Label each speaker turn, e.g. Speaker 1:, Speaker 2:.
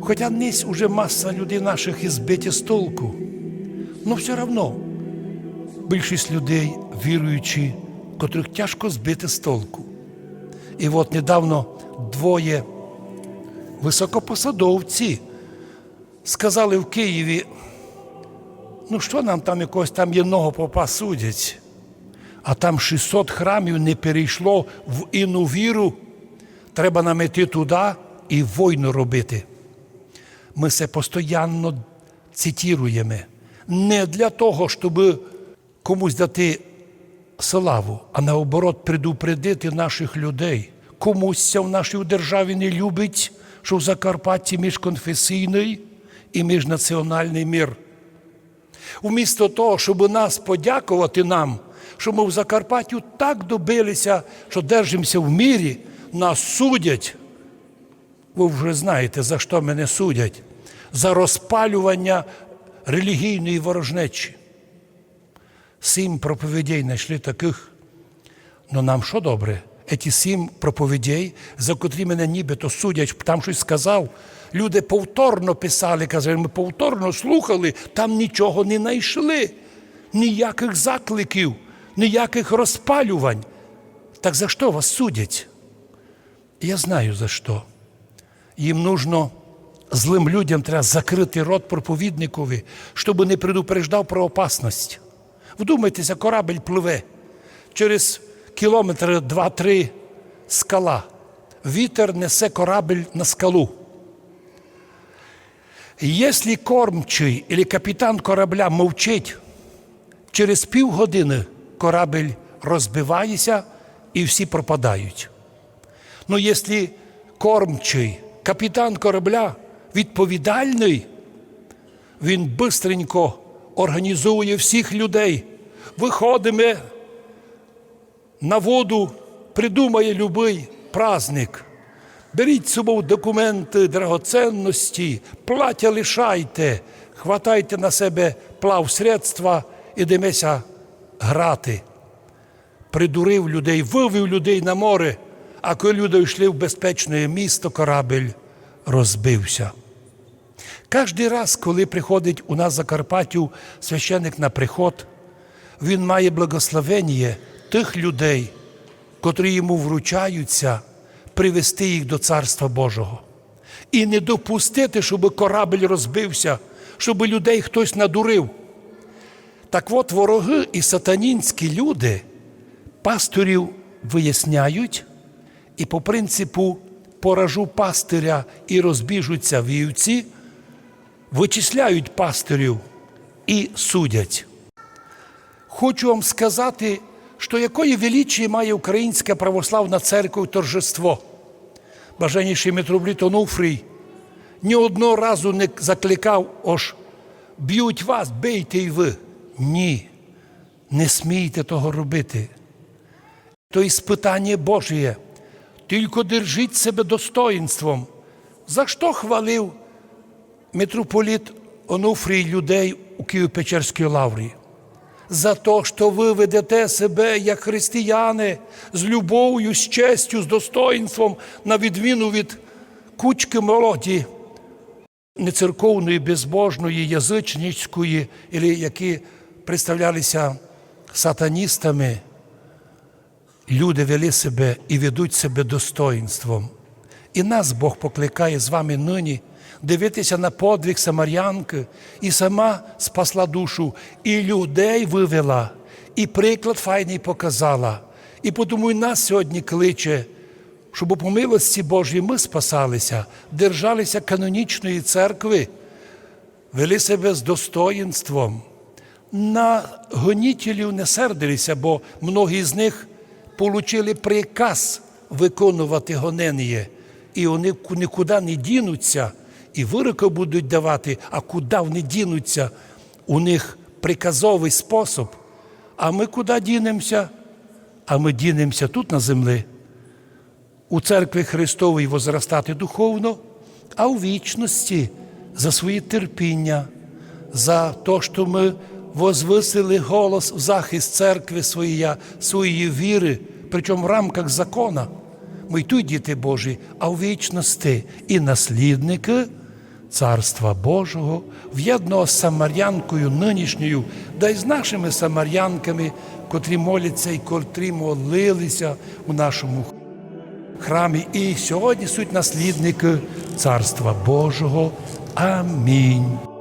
Speaker 1: Хоча низ уже маса людей наших і з толку, але все одно більшість людей, віруючі, котрих тяжко збити з толку. І от недавно двоє високопосадовці сказали в Києві, ну що нам там якогось там єдного попа судять, а там 600 храмів не перейшло в інну віру, треба нам іти туди і війну робити. Ми це постійно цитіруємо. Не для того, щоб комусь дати славу, а наоборот, предупредити наших людей. Комусь в нашій державі не любить, що в Закарпатті міжконфесійний і міжнаціональний мір. Вмісто того, щоб нас подякувати нам, що ми в Закарпаттю так добилися, що держимося в мірі, нас судять. Ви вже знаєте, за що мене судять? За розпалювання релігійної ворожнечі. Сім проповідей знайшли таких. Ну нам що добре? Еті сім проповідей, за котрі мене нібито судять, там щось сказав. Люди повторно писали, казали, ми повторно слухали, там нічого не знайшли, ніяких закликів, ніяких розпалювань. Так за що вас судять? Я знаю за що. Їм нужно злим людям треба закрити рот проповідникові, щоб не предупреждав про опасність. Вдумайтеся, корабель пливе через кілометр два-три скала. Вітер несе корабель на скалу. Якщо кормчий або капітан корабля мовчить, через півгодини корабель розбивається і всі пропадають. Ну, якщо кормчий, капітан корабля відповідальний, він бистренько організує всіх людей, виходимо на воду, придумає любий праздник. Беріть з собою документи, драгоценності, плаття лишайте, хватайте на себе плавсредства і демеся грати. Придурив людей, вивів людей на море, а коли люди йшли в безпечне місто, корабель розбився. Кожний раз, коли приходить у нас в Закарпаттю священик на приход, він має благословення тих людей, котрі йому вручаються, привести їх до Царства Божого. І не допустити, щоб корабель розбився, щоб людей хтось надурив. Так от вороги і сатанінські люди пасторів виясняють, і по принципу поражу пастиря і розбіжуться вівці, вичисляють пастирів і судять. Хочу вам сказати, що якої величі має Українська православна церква торжество. Бажаніший митрополит Онуфрій ні одного разу не закликав, ож б'ють вас, бийте й ви. Ні, не смійте того робити. То іспитання Божє. Тільки держіть себе достоїнством. За що хвалив митрополіт Онуфрій людей у Києво-Печерській лаврі? За те, що ви ведете себе як християни з любов'ю, з честю, з достоїнством, на відміну від кучки молоді, нецерковної, безбожної, язичницької, які представлялися сатаністами люди вели себе і ведуть себе достоїнством. І нас Бог покликає з вами нині дивитися на подвиг Самарянки, і сама спасла душу, і людей вивела, і приклад файний показала. І тому і нас сьогодні кличе, щоб по милості Божій ми спасалися, держалися канонічної церкви, вели себе з достоїнством. На гонітелів не сердилися, бо многі з них получили приказ виконувати гонення, і вони нікуди не дінуться, і вироки будуть давати, а куди вони дінуться, у них приказовий спосіб. А ми куди дінемося? А ми дінемося тут на землі. У церкві Христовій возростати духовно, а у вічності за своє терпіння, за те, що ми возвисили голос в захист церкви своєї, своєї віри, причому в рамках закона. Ми й тут діти Божі, а в вічності і наслідники, Царства Божого, в'єдного з самарянкою нинішньою, да й з нашими самарянками, котрі моляться і котрі молилися у нашому храмі. І сьогодні суть наслідники Царства Божого. Амінь.